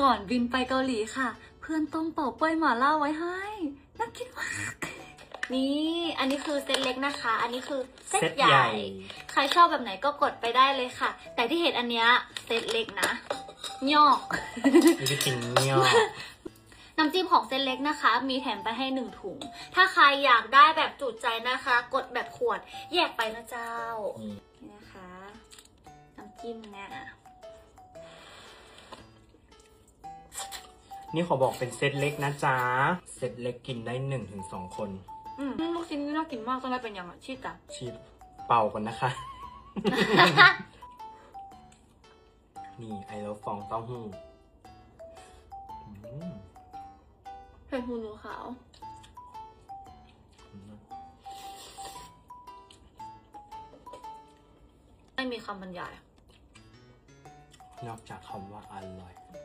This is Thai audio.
ก่อนบินไปเกาหลีค่ะ เพื่อนต้มเป่าเป้ยหมาล่าไว้ให้น่ากินมาก นี่อันนี้คือเซตเล็กนะคะ อันนี้คือเซตเซตใหใหญ่ญ่ ใครชอบแบบไหนก็กดไปได้เลยค่ะ แต่ที่เห็นอันเนี้ยเซตเล็กนะยอกนี่ไปกินเนี่ยน้ำจิ้มของเซตเล็กนะคะ มีแถมไปให้หนึ่งถุง ถ้าใครอยากได้แบบจุใจนะคะ กดแบบขวดแยกไปนะเจ้าอืมนี่นะคะ น้ำจิ้มเนี่ย นี่ขอบอกเป็นเซตเล็กนะจ๊ะ เซตเล็กกินได้หนึ่งถึงสองคน อืมลูกชิ้นนี่น่ากินมากต้องได้เป็นยังอะชีสอะ ชีดเป่ากันนะคะ นี่ไอเลิฟฟองเต้าหู้อืมเผ็ดหูหนูขาวไม่มีคำบรรยาย นอกจากคำว่าอร่อย